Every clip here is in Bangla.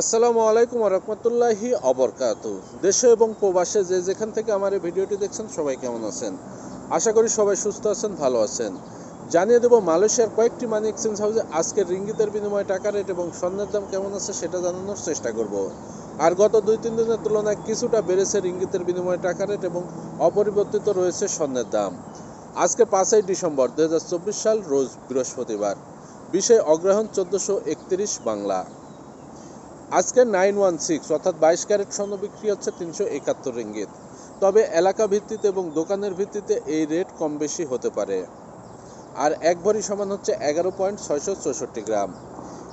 আসসালামু আলাইকুম রহমতুল্লাহি অবরকাত দেশে এবং প্রবাসে যে যেখান থেকে আমার এই ভিডিওটি দেখছেন, সবাই কেমন আছেন? আশা করি সবাই সুস্থ আছেন, ভালো আছেন। জানিয়ে দেবো, মালয়েশিয়ার কয়েকটি মানি এক্সচেঞ্জ হাউসে আজকের রিঙ্গিতের বিনিময়ে টাকা রেট এবং স্বর্ণের দাম কেমন আছে সেটা জানানোর চেষ্টা করব। আর গত দুই, তিন দিনের তুলনায় কিছুটা বেড়েছে রিঙ্গিতের বিনিময়ে টাকা রেট এবং অপরিবর্তিত রয়েছে স্বর্ণের দাম। আজকে পাঁচই ডিসেম্বর দু হাজার চব্বিশ সাল, রোজ বৃহস্পতিবার। বিষয় অগ্রহণ চোদ্দোশো বাংলা। আজকে নাইন ওয়ান সিক্স অর্থাৎ বাইশ ক্যারেট স্বর্ণ বিক্রি হচ্ছে তিনশো একাত্তর রিঙ্গিত। তবে এলাকা ভিত্তিতে এবং দোকানের ভিত্তিতে এই রেট কম বেশি হতে পারে। আর এক ভরি সমান হচ্ছে এগারো পয়েন্ট ছয়শো চৌষট্টি গ্রাম।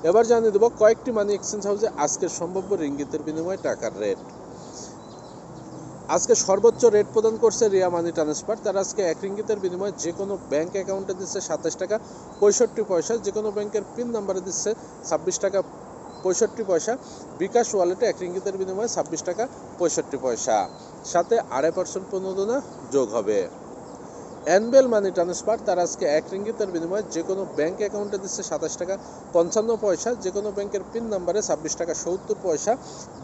এবার জানিয়ে দেবো কয়েকটি মানি এক্সচেঞ্জ হাউসে আজকের সম্ভাব্য রিঙ্গিতের বিনিময়ে টাকার রেট। আজকে সর্বোচ্চ রেট প্রদান করছে রিয়া মানি ট্রান্সফার তারা আজকে এক রিঙ্গিতের বিনিময়ে যে কোনো ব্যাংক অ্যাকাউন্টে দিচ্ছে সাতাশ টাকা পঁয়ষট্টি পয়সা যে কোনো ব্যাংকের পিন নাম্বারে দিচ্ছে ছাব্বিশ টাকা পঁয়ষট্টি পয়সা। বিকাশ ওয়ালেটে এক রিঙ্গিতের বিনিময়ে ছাব্বিশ টাকা পঁয়ষট্টি পয়সা। সাথে আড়াই পার্সেন্ট প্রণোদনা যোগ হবে। অ্যানবেল মানি ট্রান্সফার তার আজকে এক রিঙ্গিতের বিনিময়ে যে কোনো ব্যাঙ্ক অ্যাকাউন্টে দিচ্ছে সাতাশ টাকা পঞ্চান্ন পয়সা যে কোনো ব্যাংকের পিন নাম্বারে ছাব্বিশ টাকা সত্তর পয়সা,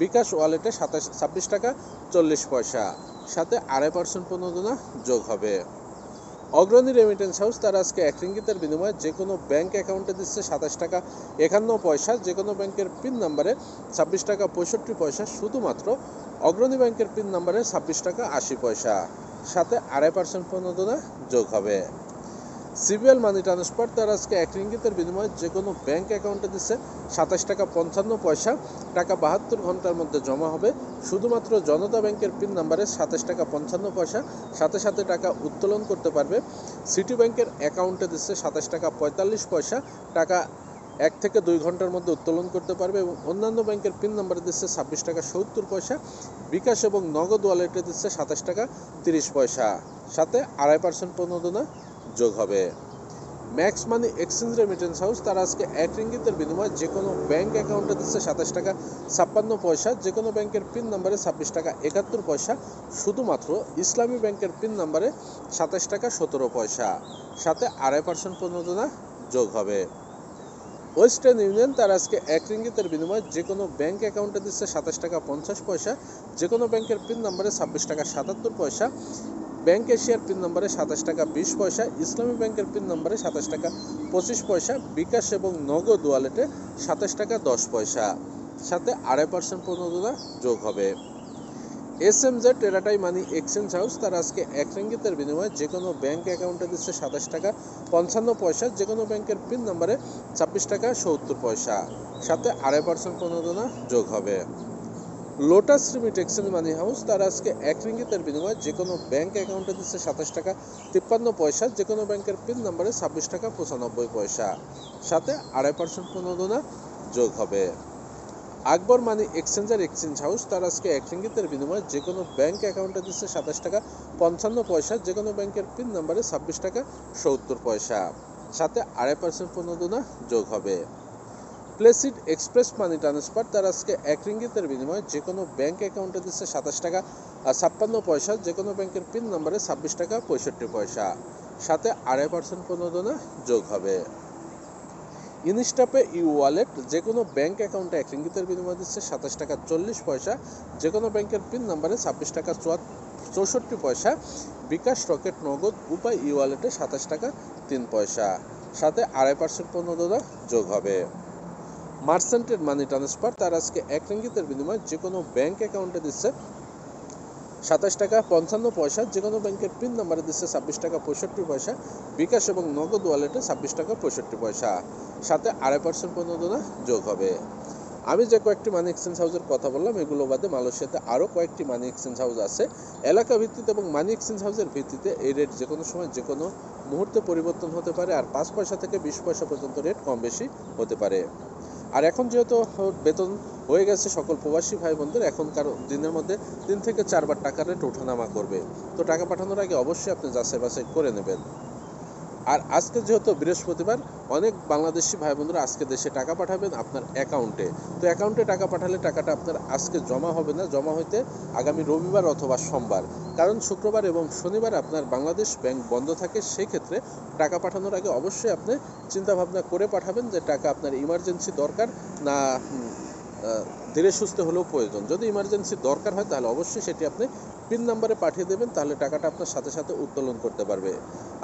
বিকাশ ওয়ালেটে সাতাশ, ছাব্বিশ টাকা চল্লিশ পয়সা। সাথে আড়াই পার্সেন্ট প্রণোদনা যোগ হবে। অগ্রণী রেমিটেন্স হাউস তার আজকে এক রিঙ্গিতের বিনিময়ে যে কোনো ব্যাংক অ্যাকাউন্টে দিচ্ছে সাতাশ টাকা একান্ন পয়সা, যে কোনো ব্যাংকের পিন নাম্বারে ছাব্বিশ টাকা পঁয়ষট্টি পয়সা, শুধুমাত্র অগ্রণী ব্যাংকের পিন নাম্বারে ছাব্বিশ টাকা আশি পয়সা। সাথে আড়াই পার্সেন্ট প্রণোদনা যোগ হবে। সিবিএল মানি ট্রান্সফার তার আজকে এক রিঙ্গিতের বিনিময়ে যে কোনো ব্যাংক অ্যাকাউন্টে দিচ্ছে সাতাশ টাকা পঞ্চান্ন পয়সা। টাকা বাহাত্তর ঘণ্টার মধ্যে জমা হবে। শুধুমাত্র জনতা ব্যাংকের পিন নাম্বারে সাতাশ টাকা পঞ্চান্ন পয়সা। সাথে সাথে টাকা উত্তোলন করতে পারবে। সিটি ব্যাংকের অ্যাকাউন্টে দিচ্ছে সাতাশ টাকা পঁয়তাল্লিশ পয়সা। টাকা এক থেকে দুই ঘণ্টার মধ্যে উত্তোলন করতে পারবে এবং অন্যান্য ব্যাংকের পিন নাম্বারে দিচ্ছে ছাব্বিশ টাকা সত্তর পয়সা। বিকাশ এবং নগদ ওয়ালেটে দিচ্ছে সাতাশ টাকা তিরিশ পয়সা। সাথে আড়াই পার্সেন্ট প্রণোদনা যোগ হবে। Max money exchange remittance house তারা আজকে এক রিঙ্গিতের বিনিময়ে যে কোনো ব্যাঙ্ক অ্যাকাউন্টে দিচ্ছে সাতাশ টাকা ছাপ্পান্ন পয়সা যে কোনো ব্যাংকের পিন নাম্বারে ছাব্বিশ টাকা একাত্তর পয়সা, শুধুমাত্র ইসলামী ব্যাংকের পিন নাম্বারে সাতাশ টাকা সতেরো পয়সা। সাথে আড়াই পার্সেন্ট প্রণোদনা যোগ হবে। ওয়েস্টার্ন ইউনিয়ন তার আজকে এক রিঙ্গিতের বিনিময়ে যে কোনো ব্যাংক অ্যাকাউন্টে দিচ্ছে সাতাশ টাকা পঞ্চাশ পয়সা যে কোনো ব্যাংকের পিন নাম্বারে ছাব্বিশ টাকা সাতাত্তর পয়সা ব্যাংক এশিয়ার পিন নাম্বারে সাতাশ টাকা বিশ পয়সা, ইসলামী ব্যাংকের পিন নাম্বারে সাতাশ টাকা পঁচিশ পয়সা, বিকাশ এবং নগদ ওয়ালেটে সাতাশ টাকা দশ পয়সা। সাথে আড়াই পার্সেন্ট প্রণোদনা যোগ হবে। এস এম জেড টেরাটাই মানি এক্সচেঞ্জ হাউস, তার আজকে এক রিঙ্গিতের বিনিময়ে যে কোনো ব্যাংক অ্যাকাউন্টে দিচ্ছে সাতাশ টাকা পঞ্চান্ন পয়সা যে কোনো ব্যাংকের পিন নাম্বারে ছাব্বিশ টাকা সত্তর পয়সা। সাথে আড়াই পার্সেন্ট প্রণোদনা যোগ হবে। Lotus remit exchange money house তার আজকে এক রিঙ্গিতের বিনিময়ে যে কোনো ব্যাংক অ্যাকাউন্টে দিচ্ছে সাতাশ টাকা, তিপ্পান্ন পয়সা যে কোনো ব্যাংকের পিন নাম্বারে ছাব্বিশ টাকা, পঁচানব্বই পয়সা। সাথে আড়াই পার্সেন্ট প্রণোদনা যোগ হবে। Akbar money exchanger exchange house তার আজকে এক রিঙ্গিতের বিনিময়ে যে কোনো ব্যাংক অ্যাকাউন্টে দিচ্ছে সাতাশ টাকা, পঞ্চান্ন পয়সা যে কোনো ব্যাংকের পিন নাম্বারে ছাব্বিশ টাকা, সত্তর পয়সা। সাথে আড়াই পার্সেন্ট প্রণোদনা যোগ হবে। প্লেসিড এক্সপ্রেস মানি ট্রান্সফার, তার আজকে এক রিঙ্গিতের বিনিময়ে যে কোনো ব্যাঙ্ক অ্যাকাউন্টে দিচ্ছে সাতাশ টাকা আর ছাপ্পান্ন পয়সা যে কোনো ব্যাংকের পিন নাম্বারে ছাব্বিশ টাকা পঁয়ষট্টি পয়সা। সাথে আড়াই পার্সেন্ট প্রণোদনা যোগ হবে। ইনস্টাপে ই ওয়ালেট যে কোনো ব্যাঙ্ক অ্যাকাউন্টে এক রিঙ্গিতের বিনিময়ে দিচ্ছে সাতাশ টাকা চল্লিশ পয়সা যে কোনো ব্যাংকের পিন নাম্বারে ছাব্বিশ টাকা চৌষট্টি পয়সা, বিকাশ রকেট নগদ উপায় ই ওয়ালেটে সাতাশ টাকা তিন পয়সা। সাথে আড়াই পার্সেন্ট প্রণোদনা যোগ হবে। মার্সেন্টেড মানি ট্রান্সফার, তার আজকে এক রিঙ্গিতের বিনিময়ে যে কোনো ব্যাংক অ্যাকাউন্টে দিচ্ছে সাতাশ টাকা পঞ্চান্ন পয়সা যে কোনো ব্যাংকের পিন নাম্বারে দিচ্ছে ছাব্বিশ টাকা পঁয়ষট্টি পয়সা, বিকাশ এবং নগদ ওয়ালেটে ছাব্বিশ টাকা পঁয়ষট্টি পয়সা। সাথে আড়াই পার্সেন্ট প্রণোদনা যোগ হবে। আমি যে কয়েকটি মানি এক্সচেঞ্জ হাউসের কথা বললাম, এগুলো বাদে মালয়েশিয়াতে আরও কয়েকটি মানি এক্সচেঞ্জ হাউস আছে। এলাকা ভিত্তিতে এবং মানি এক্সচেঞ্জ হাউসের ভিত্তিতে এই রেট যে কোনো সময় যে কোনো মুহূর্তে পরিবর্তন হতে পারে, আর পাঁচ পয়সা থেকে বিশ পয়সা পর্যন্ত রেট কম বেশি হতে পারে। আর এখন যেহেতু বেতন হয়ে গেছে সকল প্রবাসী ভাই বোনদের এখনকার দিনের মধ্যে তিন থেকে চারবার টাকা রেট ওঠানামা করবে। তো টাকা পাঠানোর আগে অবশ্যই আপনি যাচাই বাছাই করে নেবেন। আর আজকে যেহেতু বৃহস্পতিবার অনেক বাংলাদেশি ভাই বোনরা আজকে দেশে টাকা পাঠাবেন আপনার অ্যাকাউন্টে। তো অ্যাকাউন্টে টাকা পাঠালে টাকাটা আপনার আজকে জমা হবে না, জমা হইতে আগামী রবিবার অথবা সোমবার। কারণ শুক্রবার এবং শনিবার আপনার বাংলাদেশ ব্যাংক বন্ধ থাকে সেই ক্ষেত্রে টাকা পাঠানোর আগে অবশ্যই আপনি চিন্তাভাবনা করে পাঠাবেন যে টাকা আপনার ইমার্জেন্সি দরকার না ধীরে সুস্থ হলেও প্রয়োজন। যদি ইমার্জেন্সি দরকার হয়, তাহলে অবশ্যই সেটি আপনি পিন নাম্বারে পাঠিয়ে দেবেন, তাহলে টাকাটা আপনার সাথে সাথে উত্তোলন করতে পারবে।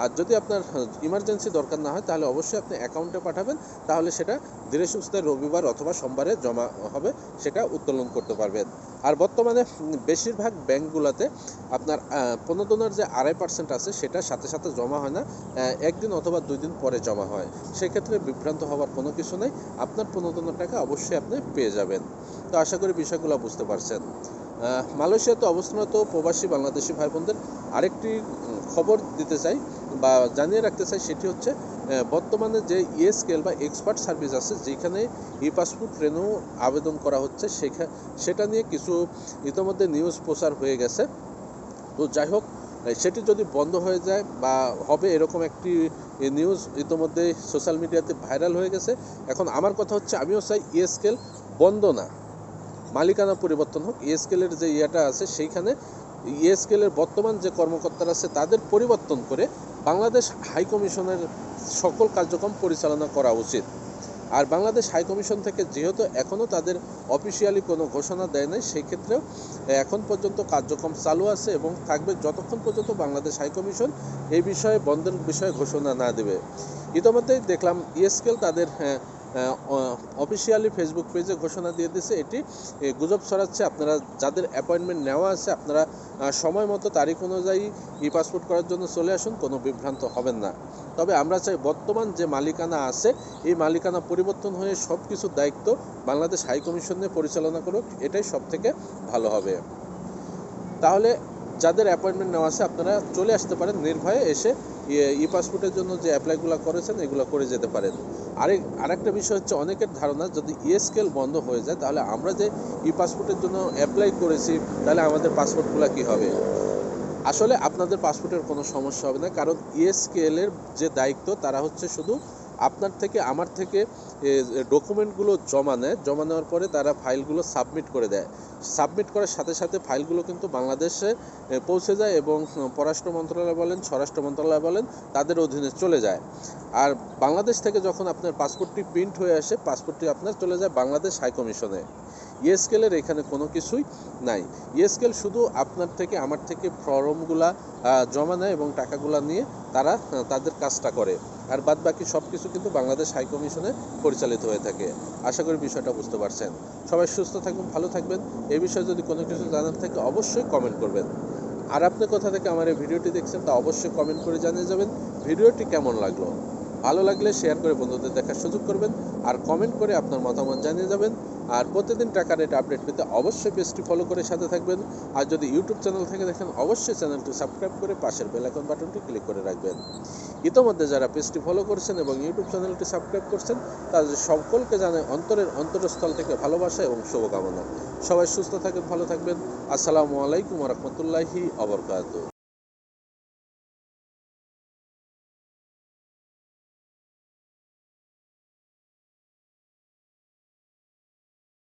আর যদি আপনার ইমার্জেন্সি দরকার না হয়, তাহলে অবশ্যই আপনি অ্যাকাউন্টে পাঠাবেন, তাহলে সেটা ধীরে সুস্থে রবিবার অথবা সোমবারে জমা হবে, সেটা উত্তোলন করতে পারবেন। আর বর্তমানে বেশিরভাগ ব্যাংকগুলোতে আপনার প্রণোদনার যে আড়াই পার্সেন্ট আছে, সেটা সাথে সাথে জমা হয় না একদিন অথবা দুই দিন পরে জমা হয়। সেক্ষেত্রে বিভ্রান্ত হওয়ার কোনো কিছু নেই, আপনার প্রণোদনার টাকা অবশ্যই আপনি পেয়ে যাবেন। তো আশা করি বিষয়গুলো বুঝতে পারছেন। মালয়েশিয়াতে অবস্থানরত প্রবাসী বাংলাদেশি ভাই বোনদের আরেকটি খবর দিতে চাই বা জানিয়ে রাখতে চাই সেটি হচ্ছে বর্তমানে যে ইএসকেল বা এক্সপার্ট সার্ভিস আছে যেখানে ই পাসপোর্ট রেনু আবেদন করা হচ্ছে, সেখা, সেটা নিয়ে কিছু ইতিমধ্যে নিউজ প্রচার হয়ে গেছে। তো যাই হোক সেটি যদি বন্ধ হয়ে যায় বা হবে এরকম একটি নিউজ ইতিমধ্যে সোশ্যাল মিডিয়াতে ভাইরাল হয়ে গেছে, এখন আমার কথা হচ্ছে আমিও চাই ইএসকেল বন্ধ না। মালিকানা পরিবর্তন হোক ইএসকেলের যে ইয়েটা আছে, সেইখানে ইএসকেলের বর্তমান যে কর্মকর্তারা আছে, তাদের পরিবর্তন করে বাংলাদেশ হাই কমিশনের সকল কার্যক্রম পরিচালনা করা উচিত। আর বাংলাদেশ হাই কমিশন থেকে যেহেতু এখনও তাদের অফিসিয়ালি কোনো ঘোষণা দেয় নাই সেই ক্ষেত্রেও এখন পর্যন্ত কার্যক্রম চালু আছে এবং থাকবে যতক্ষণ পর্যন্ত বাংলাদেশ হাই কমিশন এই বিষয়ে বন্ধের বিষয়ে ঘোষণা না দেবে। ইতিমধ্যেই দেখলাম ইএসকেল তাদের অফিসিয়ালি ফেসবুক পেজে ঘোষণা দিয়ে দিয়েছে এটি গুজব ছড়াচ্ছে। আপনারা যাদের অ্যাপয়েন্টমেন্ট নেওয়া আছে, আপনারা সময় মতো তারিখ অনুযায়ী ই পাসপোর্ট করার জন্য চলে আসুন, কোনো বিভ্রান্ত হবেন না। তবে আমরা চাই বর্তমান যে মালিকানা আছে, এই মালিকানা পরিবর্তন হয়ে সব কিছুর দায়িত্ব বাংলাদেশ হাই কমিশনে পরিচালনা করুক, এটাই সব থেকে ভালো হবে। তাহলে যাদের অ্যাপয়েন্টমেন্ট নেওয়া আছে, আপনারা চলে আসতে পারেন নির্ভয়ে এসে ই পাসপোর্টের জন্য যে অ্যাপ্লাইগুলো করেছেন, এগুলো করে যেতে পারেন। আরেক, আরেকটা বিষয় হচ্ছে অনেকের ধারণা, যদি ইএসকেল বন্ধ হয়ে যায়, তাহলে আমরা যে ই পাসপোর্টের জন্য অ্যাপ্লাই করেছি, তাহলে আমাদের পাসপোর্টগুলো কি হবে? আসলে আপনাদের পাসপোর্টের কোনো সমস্যা হবে না, কারণ ইএসকেলের যে দায়িত্ব, তারা হচ্ছে শুধু আপনার থেকে, আমার থেকে ডকুমেন্টগুলো জমা নেয়। জমা নেওয়ার পরে তারা ফাইলগুলো সাবমিট করে দেয়। সাবমিট করার সাথে সাথে ফাইলগুলো কিন্তু বাংলাদেশে পৌঁছে যায় এবং পররাষ্ট্র মন্ত্রণালয় বলেন, স্বরাষ্ট্র মন্ত্রণালয় বলেন, তাদের অধীনে চলে যায়। আর বাংলাদেশ থেকে যখন আপনার পাসপোর্টটি প্রিন্ট হয়ে আসে, পাসপোর্টটি আপনার চলে যায় বাংলাদেশ হাই কমিশনে। ইএসকেলের এখানে কোনো কিছুই নাই। ইএসকেল শুধু আপনার থেকে, আমার থেকে ফর্মগুলা জমা নেয় এবং টাকাগুলা নিয়ে তারা তাদের কাজটা করে। আর বাদ বাকি সব কিছু কিন্তু বাংলাদেশ হাই কমিশনে পরিচালিত হয়ে থাকে। আশা করি বিষয়টা বুঝতে পারছেন। সবাই সুস্থ থাকবেন, ভালো থাকবেন। এ বিষয়ে যদি কোনো কিছু জানার থাকে, অবশ্যই কমেন্ট করবেন। আর আপনি কোথা থেকে আমার এই ভিডিওটি দেখছেন, তা অবশ্যই কমেন্ট করে জানিয়ে যাবেন। ভিডিওটি কেমন লাগল? ভালো লাগলে শেয়ার করে বন্ধুদের দেখার সুযোগ করবেন। আর কমেন্ট করে আপনার মতামত জানিয়ে যাবেন আর প্রতিদিন টাকা রেট আপডেট পেতে অবশ্যই পেজটি ফলো করে সাথে থাকবেন। আর যদি ইউটিউব চ্যানেল থেকে দেখেন, অবশ্যই চ্যানেলটি সাবস্ক্রাইব করে পাশের বেল আইকন বাটনটি ক্লিক করে রাখবেন। ইতোমধ্যে যারা পেজটি ফলো করছেন এবং ইউটিউব চ্যানেলটি সাবস্ক্রাইব করছেন, তাদের সকলকে জানাই অন্তরের অন্তরস্থল থেকে ভালোবাসা এবং শুভকামনা। সবাই সুস্থ থাকেন, ভালো থাকবেন। আসসালামু আলাইকুম রহমতুল্লাহি অবরকাত